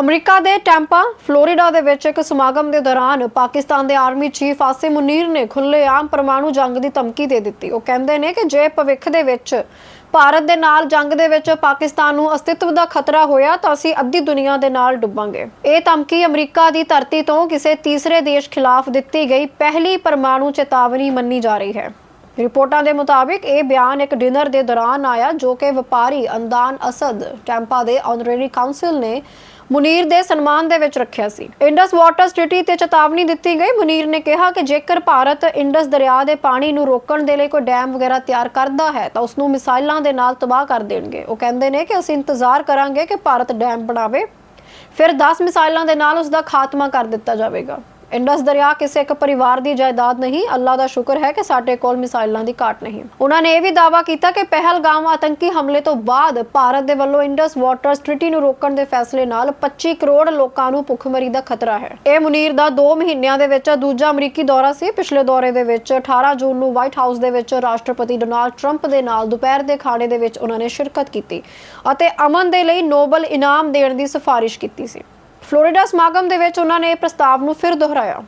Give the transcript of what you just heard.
America ਦੇ Tampa, Florida ਦੇ ਵਿੱਚ ਇੱਕ ਸਮਾਗਮ ਦੇ ਦੌਰਾਨ ਪਾਕਿਸਤਾਨ ਦੇ ਆਰਮੀ ਚੀਫ ਆਸਿਮ ਮੁਨੀਰ ਨੇ ਖੁੱਲ੍ਹੇਆਮ ਪਰਮਾਣੂ ਜੰਗ ਦੀ ਧਮਕੀ ਦੇ ਦਿੱਤੀ। ਉਹ ਕਹਿੰਦੇ ਨੇ ਕਿ ਜੇ ਭਵਿੱਖ ਦੇ ਵਿੱਚ ਭਾਰਤ ਦੇ ਨਾਲ ਜੰਗ ਦੇ ਵਿੱਚ ਪਾਕਿਸਤਾਨ ਨੂੰ ਅਸਤਿਤਵ ਦਾ ਖਤਰਾ ਹੋਇਆ ਤਾਂ ਅਸੀਂ ਅੱਧੀ ਦੁਨੀਆ ਦੇ ਨਾਲ ਡੁੱਬਾਂਗੇ। ਇਹ ਧਮਕੀ ਅਮਰੀਕਾ ਦੀ ਧਰਤੀ ਤੋਂ ਕਿਸੇ ਤੀਸਰੇ ਦੇਸ਼ ਖਿਲਾਫ ਦਿੱਤੀ ਗਈ ਪਹਿਲੀ ਪਰਮਾਣੂ ਚੇਤਾਵਨੀ ਮੰਨੀ ਜਾ ਰਹੀ ਹੈ। ਰਿਪੋਰਟਾਂ ਦੇ ਮੁਤਾਬਿਕ ਇਹ ਬਿਆਨ ਇੱਕ ਡਿਨਰ ਦੇ ਦੌਰਾਨ ਆਇਆ ਜੋ ਕਿ ਵਪਾਰੀ ਅੰਦਾਨ ਅਸਦ ਟੈਂਪਾ ਦੇ ਆਨਰੇਰੀ ਕਾਉਂਸਲ ਨੇ ਮੁਨੀਰ ਦੇ ਸਨਮਾਨ ਦੇ ਵਿੱਚ ਰੱਖਿਆ ਸੀ। ਇੰਡਸ ਵਾਟਰ ਸਟ੍ਰੀਟੀ ਤੇ ਚੇਤਾਵਨੀ ਦਿੱਤੀ ਗਈ। ਮੁਨੀਰ ਨੇ ਕਿਹਾ ਕਿ ਜੇਕਰ ਭਾਰਤ ਇੰਡਸ ਦਰਿਆ ਦੇ ਪਾਣੀ ਨੂੰ ਰੋਕਣ ਦੇ ਲਈ ਕੋਈ ਡੈਮ ਵਗੈਰਾ ਤਿਆਰ ਕਰਦਾ ਹੈ, ਤਾਂ ਉਸ ਨੂੰ ਮਿਸਾਈਲਾਂ ਦੇ ਨਾਲ ਤਬਾਹ ਕਰ ਦੇਣਗੇ। ਉਹ ਕਹਿੰਦੇ ਨੇ ਕਿ ਅਸੀਂ ਇੰਤਜ਼ਾਰ ਕਰਾਂਗੇ ਕਿ ਭਾਰਤ ਡੈਮ ਬਣਾਵੇ, ਫਿਰ 10 ਮਿਸਾਈਲਾਂ ਦੇ ਨਾਲ ਉਸ ਦਾ ਖਾਤਮਾ ਕਰ ਦਿੱਤਾ ਜਾਵੇਗਾ। ਇੰਡਸ ਦਰਿਆ ਕਿਸੇ ਇੱਕ ਪਰਿਵਾਰ ਦੀ ਜਾਇਦਾਦ ਨਹੀਂ ਅੱਲਾ ਦਾ ਸ਼ੁਕਰ ਹੈ ਕਿ ਸਾਡੇ ਕੋਲ ਮਿਸਾਈਲਾਂ ਦੀ ਘਾਟ ਨਹੀਂ। ਉਹਨਾਂ ਨੇ ਇਹ ਵੀ ਦਾਅਵਾ ਕੀਤਾ ਕਿ ਪਹਿਲਗਾਮ ਆਤੰਕੀ ਹਮਲੇ ਤੋਂ ਬਾਅਦ ਭਾਰਤ ਦੇ ਵੱਲੋਂ ਇੰਡਸ ਵਾਟਰ ਸਟ੍ਰੀਟੀ ਨੂੰ ਰੋਕਣ ਦੇ ਫੈਸਲੇ ਨਾਲ 25 ਕਰੋੜ ਲੋਕਾਂ ਨੂੰ ਭੁੱਖਮਰੀ ਦਾ ਖਤਰਾ ਹੈ। ਇਹ ਮੁਨੀਰ ਦਾ 2 ਮਹੀਨਿਆਂ ਦੇ ਵਿੱਚ ਦੂਜਾ ਅਮਰੀਕੀ ਦੌਰਾ ਸੀ। ਪਿਛਲੇ ਦੌਰੇ ਦੇ ਵਿੱਚ 18 ਜੂਨ ਨੂੰ ਵਾਈਟ ਹਾਊਸ ਦੇ ਵਿੱਚ ਰਾਸ਼ਟਰਪਤੀ ਡੋਨਾਲਡ ਟਰੰਪ ਦੇ ਨਾਲ ਦੁਪਹਿਰ ਦੇ ਖਾਣੇ ਦੇ ਵਿੱਚ ਉਹਨਾਂ ਨੇ ਸ਼ਿਰਕਤ ਕੀਤੀ ਅਤੇ ਅਮਨ ਦੇ ਲਈ ਨੋਬਲ ਇਨਾਮ ਦੇਣ ਦੀ ਸਿਫਾਰਿਸ਼ ਕੀਤੀ ਸੀ। ਫਲੋਰੀਡਾ ਸਮਾਗਮ ਦੇ ਵਿੱਚ ਉਹਨਾਂ ਨੇ ਪ੍ਰਸਤਾਵ ਨੂੰ ਫਿਰ ਦੁਹਰਾਇਆ।